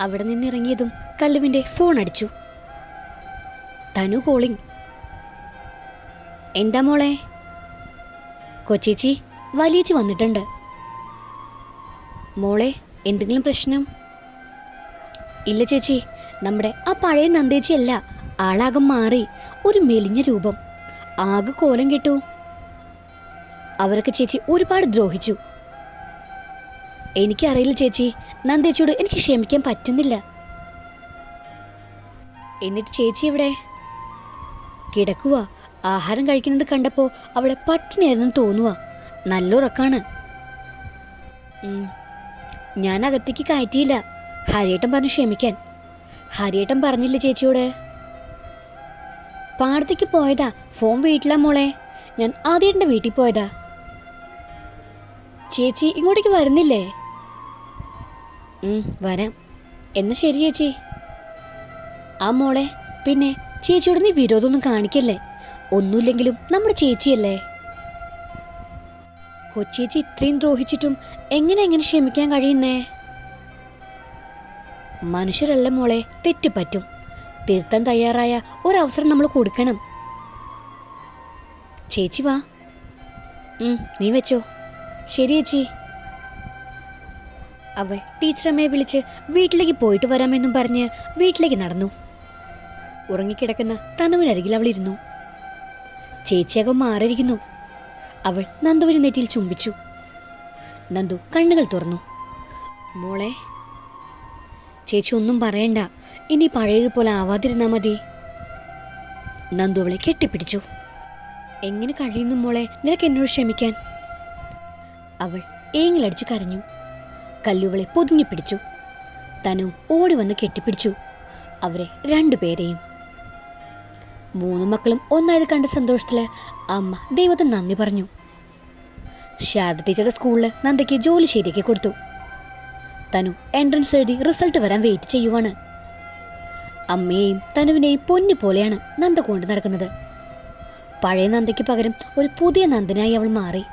അവിടെ നിന്നിറങ്ങിയതും കല്ലുവിന്റെ ഫോൺ അടിച്ചു. തനു കോളിംഗ് എന്താ മോളെ? കൊച്ചേച്ചി വലിയച്ചി വന്നിട്ടുണ്ട്. മോളെ എന്തെങ്കിലും പ്രശ്നം? ഇല്ല ചേച്ചി നമ്മുടെ ആ പഴയ നന്ദേച്ചിയല്ല ആളാകം മാറി ഒരു മെലിഞ്ഞ രൂപം. ആകെ കോലം കെട്ടു. അവരൊക്കെ ചേച്ചി ഒരുപാട് ദ്രോഹിച്ചു. എനിക്കറിയില്ല ചേച്ചി. നന്ദിച്ചോട് എനിക്ക് ക്ഷമിക്കാൻ പറ്റുന്നില്ല. എന്നിട്ട് ചേച്ചി എവിടെ? കിടക്കുക ആഹാരം കഴിക്കുന്നത് കണ്ടപ്പോൾ അവിടെ പട്ടിണിയായിരുന്നു തോന്നുക നല്ല ഉറക്കാണ്. ഞാൻ അകത്തേക്ക് കയറ്റിയില്ല. ഹരിയേട്ടൻ പറഞ്ഞു ക്ഷമിക്കാൻ. ഹരിയേട്ടൻ പറഞ്ഞില്ല ചേച്ചിയോട്. പാടത്തേക്ക് പോയതാ. ഫോൺ വീട്ടിലാ മോളെ. ഞാൻ ആദ്യേട്ടന്റെ വീട്ടിൽ പോയതാ. ചേച്ചി ഇങ്ങോട്ടേക്ക് വരുന്നില്ലേ? വരാം. എന്നാ ശരി ചേച്ചി. ആ മോളെ പിന്നെ ചേച്ചിയോട് നീ വിരോധമൊന്നും കാണിക്കല്ലേ? ഒന്നുമില്ലെങ്കിലും നമ്മുടെ ചേച്ചിയല്ലേ? കൊച്ചേച്ചി ഇത്രയും ദ്രോഹിച്ചിട്ടും എങ്ങനെ എങ്ങനെ ക്ഷമിക്കാൻ കഴിയുന്നേ? മനുഷ്യരല്ല മോളെ തെറ്റ് പറ്റും. തിരുത്താൻ തയ്യാറായ ഒരവസരം നമ്മൾ കൊടുക്കണം. ചേച്ചി വാ. നീ വെച്ചോ. ശരി ചേച്ചി. അവൾ ടീച്ചറമ്മയെ വിളിച്ച് വീട്ടിലേക്ക് പോയിട്ട് വരാമെന്നും പറഞ്ഞ് വീട്ടിലേക്ക് നടന്നു. ഉറങ്ങിക്കിടക്കുന്ന തനുവിനരികിൽ അവൾ ഇരുന്നു. ചേച്ചിയകം മാറിയിരിക്കുന്നു. അവൾ നന്ദുവിന് നെറ്റിയിൽ ചുംബിച്ചു. നന്ദു കണ്ണുകൾ തുറന്നു. മോളെ ചേച്ചി ഒന്നും പറയണ്ട. ഇനി പഴയതുപോലെ ആവാതിരുന്നാ മതി. നന്ദു അവളെ കെട്ടിപ്പിടിച്ചു. എങ്ങനെ കഴിയുന്നു മോളെ? നിനക്ക് എന്നോട് ക്ഷമിക്കാൻ. അവൾ ഏങ്ങിലടിച്ചു കരഞ്ഞു. കല്ലുവളെ പൊതിഞ്ഞു പിടിച്ചു. തനു ഓടി വന്ന് കെട്ടിപ്പിടിച്ചു. അവരെ രണ്ടുപേരെയും മൂന്ന് മക്കളും ഒന്നായത് കണ്ട സന്തോഷത്തിൽ അമ്മ ദൈവത്തെ നന്ദി പറഞ്ഞു. ശാരദ ടീച്ചറുടെ സ്കൂളിൽ നന്ദയ്ക്ക് ജോലി ശരിയാക്കി കൊടുത്തു. തനു എൻട്രൻസ് എഴുതി റിസൾട്ട് വരാൻ വെയിറ്റ് ചെയ്യുവാണ്. അമ്മയെയും തനുവിനെയും പൊന്നു പോലെയാണ് നന്ദ കൊണ്ട് നടക്കുന്നത്. പഴയ നന്ദയ്ക്ക് പകരം ഒരു പുതിയ നന്ദനായി അവൾ മാറി.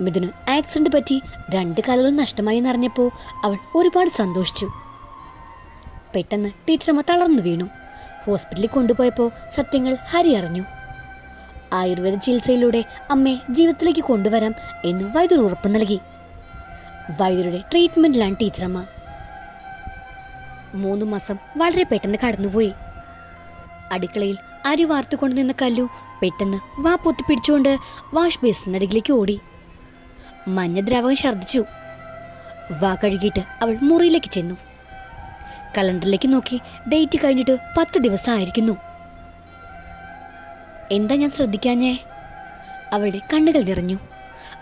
മിഥുന് ആക്സിഡന്റ് പറ്റി രണ്ട് കാലുകൾ നഷ്ടമായി എന്നറിഞ്ഞപ്പോൾ അവൾ ഒരുപാട് സന്തോഷിച്ചു. പെട്ടെന്ന് ടീച്ചറമ്മ തളർന്നു വീണു. ഹോസ്പിറ്റലിൽ കൊണ്ടുപോയപ്പോൾ സത്യങ്ങൾ ഹരി അറിഞ്ഞു. ആയുർവേദ ചികിത്സയിലൂടെ അമ്മയെ ജീവിതത്തിലേക്ക് കൊണ്ടുവരാം എന്ന് വൈദ്യർ ഉറപ്പ് നൽകി. വൈദ്യരുടെ ട്രീറ്റ്മെന്റിലാണ് ടീച്ചറമ്മ. മൂന്ന് മാസം വളരെ പെട്ടെന്ന് കടന്നുപോയി. അടുക്കളയിൽ അരി വാർത്തുകൊണ്ട് നിന്ന കല്ലു പെട്ടെന്ന് വാ പൊത്തിപ്പിടിച്ചുകൊണ്ട് വാഷ് ബേസിനരികിലേക്ക് ഓടി. മഞ്ഞദ്രാവകം ഛർദ്ദിച്ചു. വാ കഴുകിയിട്ട് അവൾ മുറിയിലേക്ക് ചെന്നു. കലണ്ടറിലേക്ക് നോക്കി ഡേറ്റ് കഴിഞ്ഞിട്ട് പത്ത് ദിവസം ആയിരിക്കുന്നു എന്താ ഞാൻ ശ്രദ്ധിക്കാഞ്ഞേ? അവളുടെ കണ്ണുകൾ നിറഞ്ഞു.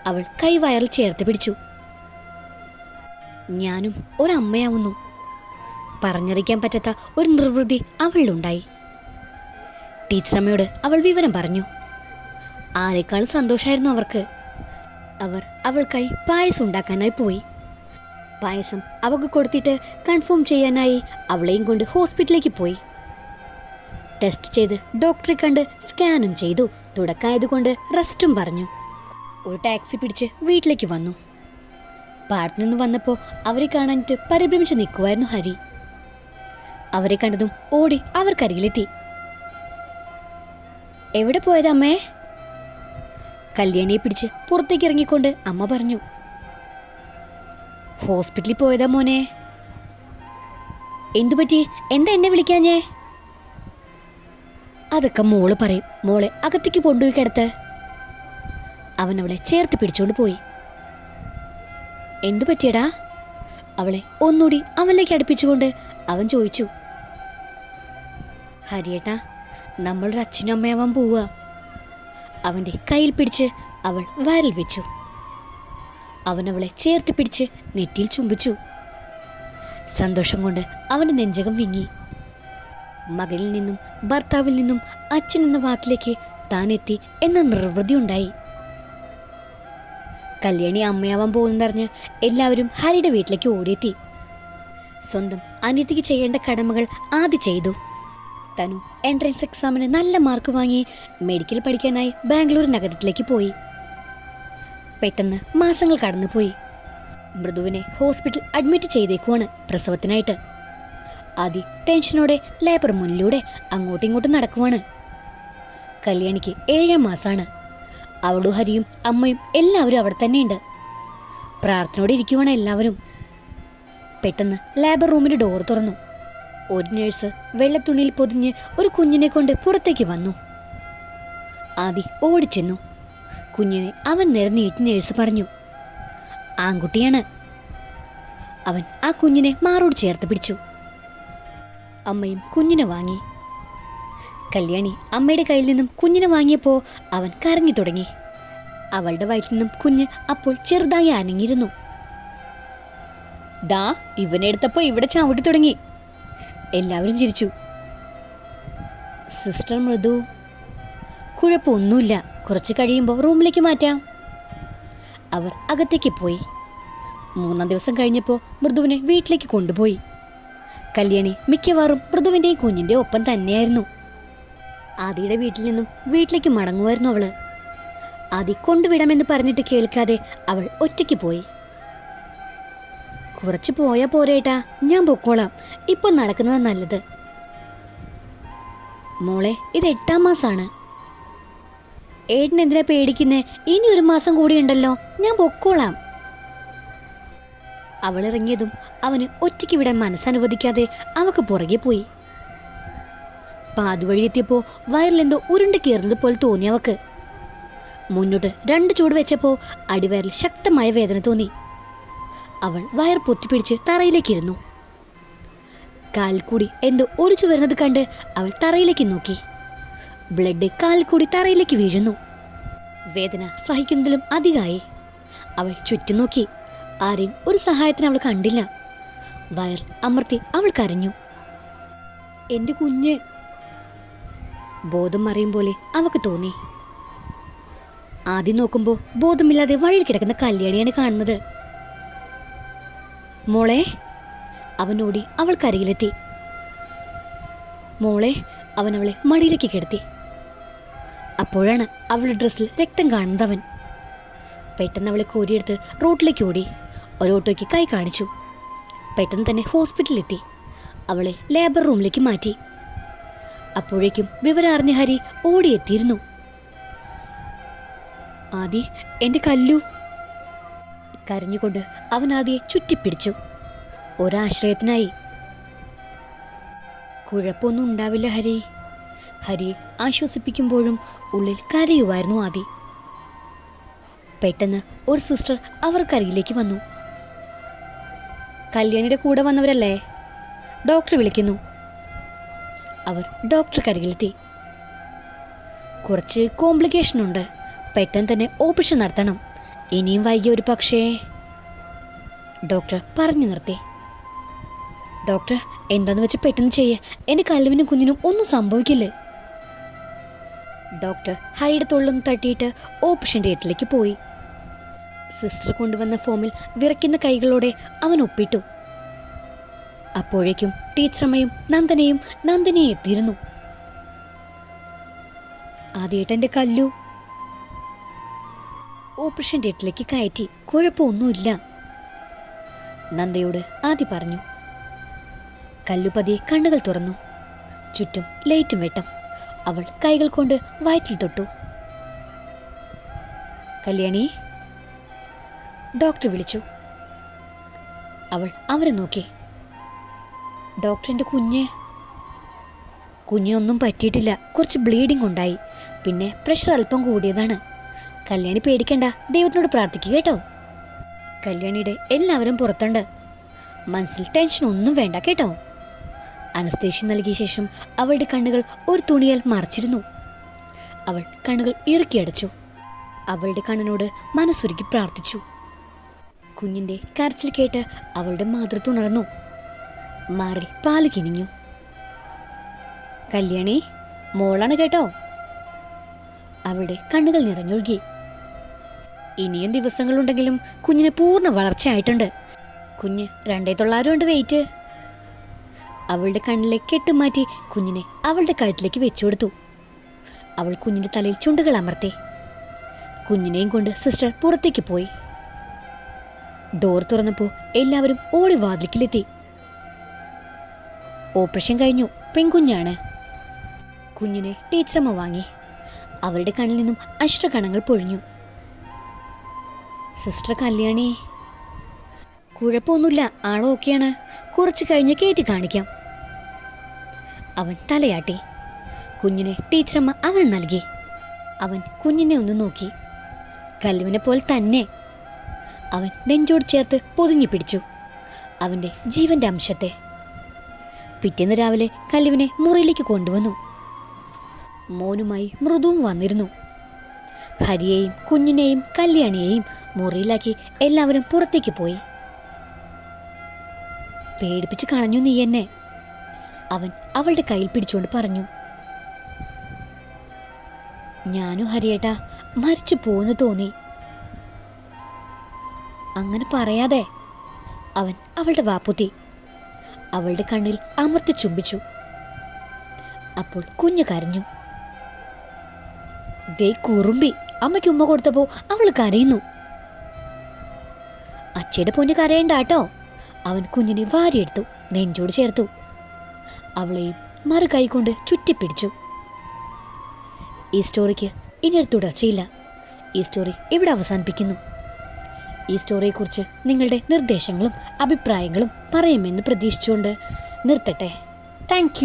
അവൾ കൈവയറിൽ ചേർത്ത് പിടിച്ചു. ഞാനും ഒരമ്മയാവുന്നു. പറഞ്ഞറിയിക്കാൻ പറ്റാത്ത ഒരു നിർവൃതി അവളിലുണ്ടായി. ടീച്ചറമ്മയോട് അവൾ വിവരം പറഞ്ഞു. ആരെക്കാളും സന്തോഷമായിരുന്നു അവർക്ക്. അവർ അവൾക്കായി പായസം ഉണ്ടാക്കാനായി പോയി. പായസം അവൾക്ക് കൊടുത്തിട്ട് കൺഫേം ചെയ്യാനായി അവളെയും കൊണ്ട് ഹോസ്പിറ്റലിലേക്ക് പോയി. ടെസ്റ്റ് ചെയ്ത് ഡോക്ടറെ കണ്ട് സ്കാനും ചെയ്തു. തുടക്കമായതുകൊണ്ട് റെസ്റ്റും പറഞ്ഞു. ഒരു ടാക്സി പിടിച്ച് വീട്ടിലേക്ക് വന്നു. പാടത്തു നിന്ന് വന്നപ്പോൾ അവരെ കാണാനിട്ട് പരിഭ്രമിച്ച് നിൽക്കുമായിരുന്നു ഹരി. അവരെ കണ്ടതും ഓടി അവർക്കരികിലെത്തി. എവിടെ പോയതമ്മേ? കല്യാണിയെ പിടിച്ച് പുറത്തേക്ക് ഇറങ്ങിക്കൊണ്ട് അമ്മ പറഞ്ഞു ഹോസ്പിറ്റലിൽ പോയതാ മോനെ. എന്തു പറ്റി? എന്താ എന്നെ വിളിക്കാഞ്ഞേ? അതൊക്കെ മോൾ പറയും. മോളെ അകത്തേക്ക് കൊണ്ടുപോയി കിടത്ത്. അവൻ അവളെ ചേർത്ത് പിടിച്ചോണ്ട് പോയി. എന്തു പറ്റിയടാ? അവളെ ഒന്നുകൂടി അവനിലേക്ക് അടുപ്പിച്ചുകൊണ്ട് അവൻ ചോദിച്ചു ഹരിയേട്ടാ നമ്മളൊരു അച്ഛനും അമ്മയാവാൻ പോവുക അവന്റെ കയ്യിൽ പിടിച്ച് അവൾ വരൽ വെച്ചു. അവൻ അവളെ ചേർത്ത് പിടിച്ച് നെറ്റിയിൽ ചുംബിച്ചു. സന്തോഷം കൊണ്ട് അവന്റെ നെഞ്ചകം വിങ്ങി. മകളിൽ നിന്നും ഭർത്താവിൽ നിന്നും അച്ഛൻ എന്ന വാക്കിലേക്ക് താൻ എത്തി എന്ന നിർവൃതി ഉണ്ടായി. കല്യാണി അമ്മയാവാൻ പോകുന്നതറിഞ്ഞ് എല്ലാവരും ഹരിയുടെ വീട്ടിലേക്ക് ഓടിയെത്തി. സ്വന്തം അനീതിക്ക് ചെയ്യേണ്ട കടമകൾ ആദ്യം ചെയ്തു. തനു എൻട്രൻസ് എക്സാമിന് നല്ല മാർക്ക് വാങ്ങി മെഡിക്കൽ പഠിക്കാനായി ബാംഗ്ലൂർ നഗരത്തിലേക്ക് പോയി. പെട്ടെന്ന് മാസങ്ങൾ കടന്നുപോയി. മൃദുവിനെ ഹോസ്പിറ്റൽ അഡ്മിറ്റ് ചെയ്തേക്കുവാണ് പ്രസവത്തിനായിട്ട്. ആദി ടെൻഷനോടെ ലേബർ മുന്നിലൂടെ അങ്ങോട്ടും ഇങ്ങോട്ടും നടക്കുവാണ്. കല്യാണിക്ക് ഏഴാം മാസമാണ് അവളും ഹരിയും അമ്മയും എല്ലാവരും അവിടെ തന്നെയുണ്ട്. പ്രാർത്ഥനയോടെ ഇരിക്കുവാണ് എല്ലാവരും. പെട്ടെന്ന് ലേബർ റൂമിന്റെ ഡോർ തുറന്നു. ഒരു നേഴ്സ് വെള്ളത്തുണിയിൽ പൊതിഞ്ഞ് ഒരു കുഞ്ഞിനെ കൊണ്ട് പുറത്തേക്ക് വന്നു. ആദി ഓടിച്ചെന്നു. കുഞ്ഞിനെ അവൻ നിരന്നീട്ടി നേഴ്സ് പറഞ്ഞു ആൺകുട്ടിയാണ്. അവൻ ആ കുഞ്ഞിനെ മാറോട് ചേർത്ത് പിടിച്ചു. അമ്മയും കുഞ്ഞിനെ വാങ്ങി. കല്യാണി അമ്മയുടെ കയ്യിൽ നിന്നും കുഞ്ഞിനെ വാങ്ങിയപ്പോൾ അവൻ കരഞ്ഞു തുടങ്ങി. അവളുടെ വയറ്റിൽ നിന്നും കുഞ്ഞ് അപ്പോൾ ചെറുതായി അനങ്ങിയിരുന്നു. ദാ ഇവനെടുത്തപ്പോ ഇവിടെ ചവിട്ടി തുടങ്ങി. എല്ലാവരും ചിരിച്ചു. സിസ്റ്റർ മൃദു കുഴപ്പമൊന്നുമില്ല. കുറച്ച് കഴിയുമ്പോൾ റൂമിലേക്ക് മാറ്റാം. അവർ അകത്തേക്ക് പോയി. മൂന്നാം ദിവസം കഴിഞ്ഞപ്പോൾ മൃദുവിനെ വീട്ടിലേക്ക് കൊണ്ടുപോയി. കല്യാണി മിക്കവാറും മൃദുവിന്റെയും കുഞ്ഞിന്റെ ഒപ്പം തന്നെയായിരുന്നു. ആദിയുടെ വീട്ടിൽ നിന്നും വീട്ടിലേക്ക് മടങ്ങുമായിരുന്നു അവൾ. ആദി കൊണ്ടുവിടാമെന്ന് പറഞ്ഞിട്ട് കേൾക്കാതെ അവൾ ഒറ്റയ്ക്ക് പോയി. കുറച്ച് പോയാ പോരേട്ടാ. ഞാൻ പൊക്കോളാം. ഇപ്പൊ നടക്കുന്നത് നല്ലത്. മോളെ ഇത് എട്ടാം മാസാണ്. ഏട്ടനെന്തിനാ പേടിക്കുന്നേ? ഇനി ഒരു മാസം കൂടി ഉണ്ടല്ലോ. ഞാൻ പൊക്കോളാം. അവൾ ഇറങ്ങിയതും അവന് ഒറ്റയ്ക്ക് വിടാൻ മനസ്സനുവദിക്കാതെ അവക്ക് പുറകെ പോയി. പാതുവഴി എത്തിയപ്പോ വയറിലെന്തോ ഉരുണ്ട് കീറുന്നത് പോലെ തോന്നി അവക്ക്. മുന്നോട്ട് രണ്ട് ചൂട് വെച്ചപ്പോ അടിവയറിൽ ശക്തമായ വേദന തോന്നി. അവൾ വയർ പൊത്തിപ്പിടിച്ച് തറയിലേക്കിരുന്നു. കാൽക്കൂടി കൂടി എന്തോ ഒലിച്ചു വരുന്നത് കണ്ട് അവൾ തറയിലേക്ക് നോക്കി. ബ്ലഡ് കാൽക്കൂടി കൂടി തറയിലേക്ക് വീഴുന്നു. വേദന സഹിക്കുന്നതിലും അധികമായി. അവൾ ചുറ്റും നോക്കി. ആരെയും ഒരു സഹായത്തിന് അവൾ കണ്ടില്ല. വയർ അമർത്തി അവൾ കരഞ്ഞു. എന്റെ കുഞ്ഞ് ബോധം മറിയും പോലെ അവക്ക് തോന്നി. ആദ്യം നോക്കുമ്പോൾ ബോധമില്ലാതെ വഴിയിൽ കിടക്കുന്ന കല്യാണിയാണ് കാണുന്നത്. മോളെ അവനോടി അവൾക്കരികിലെത്തി. മോളെ അവൻ അവളെ മടിയിലേക്ക് കിടത്തി. അപ്പോഴാണ് അവളുടെ ഡ്രസ്സിൽ രക്തം കാണുന്നതവൻ പെട്ടെന്ന് അവളെ കോരിയെടുത്ത് റോട്ടിലേക്ക് ഓടി. ഒരു ഓട്ടോയ്ക്ക് കൈ കാണിച്ചു. പെട്ടെന്ന് തന്നെ ഹോസ്പിറ്റലിലെത്തി. അവളെ ലേബർ റൂമിലേക്ക് മാറ്റി. അപ്പോഴേക്കും വിവരം അറിഞ്ഞ ഹരി ഓടിയെത്തിയിരുന്നു. ആദി എന്റെ കല്ലു കരഞ്ഞുകൊണ്ട് അവൻ ആദിയെ ചുറ്റിപ്പിടിച്ചു. ഒരാശ്രയത്തിനായി. കുഴപ്പമൊന്നും ഉണ്ടാവില്ല ഹരി. ഹരി ആശ്വസിപ്പിക്കുമ്പോഴും ഉള്ളിൽ കരയുമായിരുന്നു ആദി. പെട്ടെന്ന് ഒരു സിസ്റ്റർ അവർക്കരികിലേക്ക് വന്നു. കല്യാണിയുടെ കൂടെ വന്നവരല്ലേ? ഡോക്ടർ വിളിക്കുന്നു. അവർ ഡോക്ടർക്കരികിലെത്തി. കുറച്ച് കോംപ്ലിക്കേഷൻ ഉണ്ട് പെട്ടെന്ന് തന്നെ ഓപ്പറേഷൻ നടത്തണം. ഇനിയും വൈകിയ ഒരു പക്ഷേ? ഡോക്ടർ പറഞ്ഞു നിർത്തി. ഡോക്ടർ എന്താന്ന് വെച്ച് പെട്ടെന്ന് ചെയ്യേ. എന്റെ കല്ലുവിനും കുഞ്ഞിനും ഒന്നും സംഭവിക്കില്ലേ? ഡോക്ടർ ഹൈഡ് തൊള്ളൊന്ന് തട്ടിയിട്ട് ഓപ്പറേഷൻ തിയേറ്ററിലേക്ക് പോയി. സിസ്റ്റർ കൊണ്ടുവന്ന ഫോമിൽ വിറയ്ക്കുന്ന കൈകളോടെ അവൻ ഒപ്പിട്ടു. അപ്പോഴേക്കും ടീച്ചറമ്മയും നന്ദനയും നന്ദനയെ എത്തിയിരുന്നു. ആദ്യേട്ടന്റെ കല്ലു ഓപ്പറേഷൻ തിയേറ്ററിലേക്ക് കയറ്റി. കുഴപ്പമൊന്നുമില്ല. നന്ദയോട് ആദ്യ പറഞ്ഞു. കല്ലുപതി കണ്ണുകൾ തുറന്നു. ചുറ്റും ലൈറ്റും വെട്ടം. അവൾ കൈകൾ കൊണ്ട് വയറ്റിൽ തൊട്ടു. കല്യാണി? ഡോക്ടർ വിളിച്ചു. അവൾ അവരെ നോക്കി. ഡോക്ടറിന്റെ കുഞ്ഞ്. കുഞ്ഞിനൊന്നും പറ്റിയിട്ടില്ല. കുറച്ച് ബ്ലീഡിംഗ് ഉണ്ടായി. പിന്നെ പ്രഷർ അല്പം കൂടിയതാണ്. കല്യാണി പേടിക്കണ്ട. ദൈവത്തിനോട് പ്രാർത്ഥിക്കുക കേട്ടോ. കല്യാണിയുടെ എല്ലാവരും പുറത്തുണ്ട്. മനസ്സിൽ ടെൻഷൻ ഒന്നും വേണ്ട കേട്ടോ. അനസ്തേഷ്യ നൽകിയ ശേഷം അവളുടെ കണ്ണുകൾ ഒരു തുണിയാൽ മറച്ചിരുന്നു. അവൾ കണ്ണുകൾ ഇറുക്കിയടച്ചു അവളുടെ കണ്ണിനോട് മനസ്സൊരുക്കി പ്രാർത്ഥിച്ചു. കുഞ്ഞിന്റെ കരച്ചിൽ കേട്ട് അവളുടെ മാതൃത്തുണർന്നു മാറിൽ പാൽ കിനിഞ്ഞു. കല്യാണി മോളാണ് കേട്ടോ. അവളുടെ കണ്ണുകൾ നിറഞ്ഞൊഴുകി. ഇനിയും ദിവസങ്ങളുണ്ടെങ്കിലും കുഞ്ഞിന് പൂർണ വളർച്ചയായിട്ടുണ്ട് കുഞ്ഞ് രണ്ടേ തൊള്ളായിരം ഉണ്ട് വെയിറ്റ് അവളുടെ കണ്ണിലെ കെട്ടുമാറ്റി കുഞ്ഞിനെ അവളുടെ കഴുത്തിലേക്ക് വെച്ചു കൊടുത്തു. അവൾ കുഞ്ഞിന്റെ തലയിൽ ചുണ്ടുകൾ അമർത്തി. കുഞ്ഞിനെയും കൊണ്ട് സിസ്റ്റർ പുറത്തേക്ക് പോയി. ഡോർ തുറന്നപ്പോൾ എല്ലാവരും ഓടി വാതിലിക്കിലെത്തി ഓപ്പറേഷൻ കഴിഞ്ഞു. പെൺകുഞ്ഞാണ്. കുഞ്ഞിനെ ടീച്ചറമ്മ വാങ്ങി. അവരുടെ കണ്ണിൽ നിന്നും അശ്രകണങ്ങൾ പൊഴിഞ്ഞു. സിസ്റ്റർ കല്യാണി. കുഴപ്പമൊന്നുമില്ല. ആളോ ഓക്കെയാണ്. കുറച്ച് കഴിഞ്ഞ് കയറ്റി കാണിക്കാം. അവൻ തലയാട്ടി. കുഞ്ഞിനെ ടീച്ചറമ്മ അവന് നൽകി. അവൻ കുഞ്ഞിനെ ഒന്ന് നോക്കി. കല്ലുവിനെ പോലെ തന്നെ. അവൻ നെഞ്ചോട് ചേർത്ത് പൊതിഞ്ഞു പിടിച്ചു. അവന്റെ ജീവന്റെ അംശത്തെ. പിറ്റേന്ന് രാവിലെ കല്ലുവിനെ മുറിയിലേക്ക് കൊണ്ടുവന്നു. മോനുമായി മൃദുവും വന്നിരുന്നു. ഹരിയെയും കുഞ്ഞിനെയും കല്യാണിയെയും മുറിയിലാക്കി എല്ലാവരും പുറത്തേക്ക് പോയി. പേടിപ്പിച്ച് കളഞ്ഞു നീ എന്നെ. അവൻ അവളുടെ കയ്യിൽ പിടിച്ചുകൊണ്ട് പറഞ്ഞു. ഞാനും ഹരിയേട്ട മരിച്ചു പോന്ന് തോന്നി. അങ്ങനെ പറയാതെ അവൻ അവളുടെ വാപ്പുത്തി അവളുടെ കണ്ണിൽ അമർത്തി ചുംബിച്ചു. അപ്പോൾ കുഞ്ഞു കരഞ്ഞു. ദേ കുറുമ്പി അമ്മയ്ക്ക് ഉമ്മ കൊടുത്തപ്പോ അവൾ കരയുന്നു. അച്ഛയുടെ പൊന്ന് കരയണ്ട കേട്ടോ അവൻ കുഞ്ഞിനെ വാരിയെടുത്തു നെഞ്ചോട് ചേർത്തു. അവളെയും മറു കൈകൊണ്ട് ചുറ്റിപ്പിടിച്ചു. ഈ സ്റ്റോറിക്ക് ഇനി ഒരു തുടർച്ചയില്ല. ഈ സ്റ്റോറി ഇവിടെ അവസാനിപ്പിക്കുന്നു. ഈ സ്റ്റോറിയെക്കുറിച്ച് നിങ്ങളുടെ നിർദ്ദേശങ്ങളും അഭിപ്രായങ്ങളും പറയുമെന്ന് പ്രതീക്ഷിച്ചുകൊണ്ട് നിർത്തട്ടെ. താങ്ക്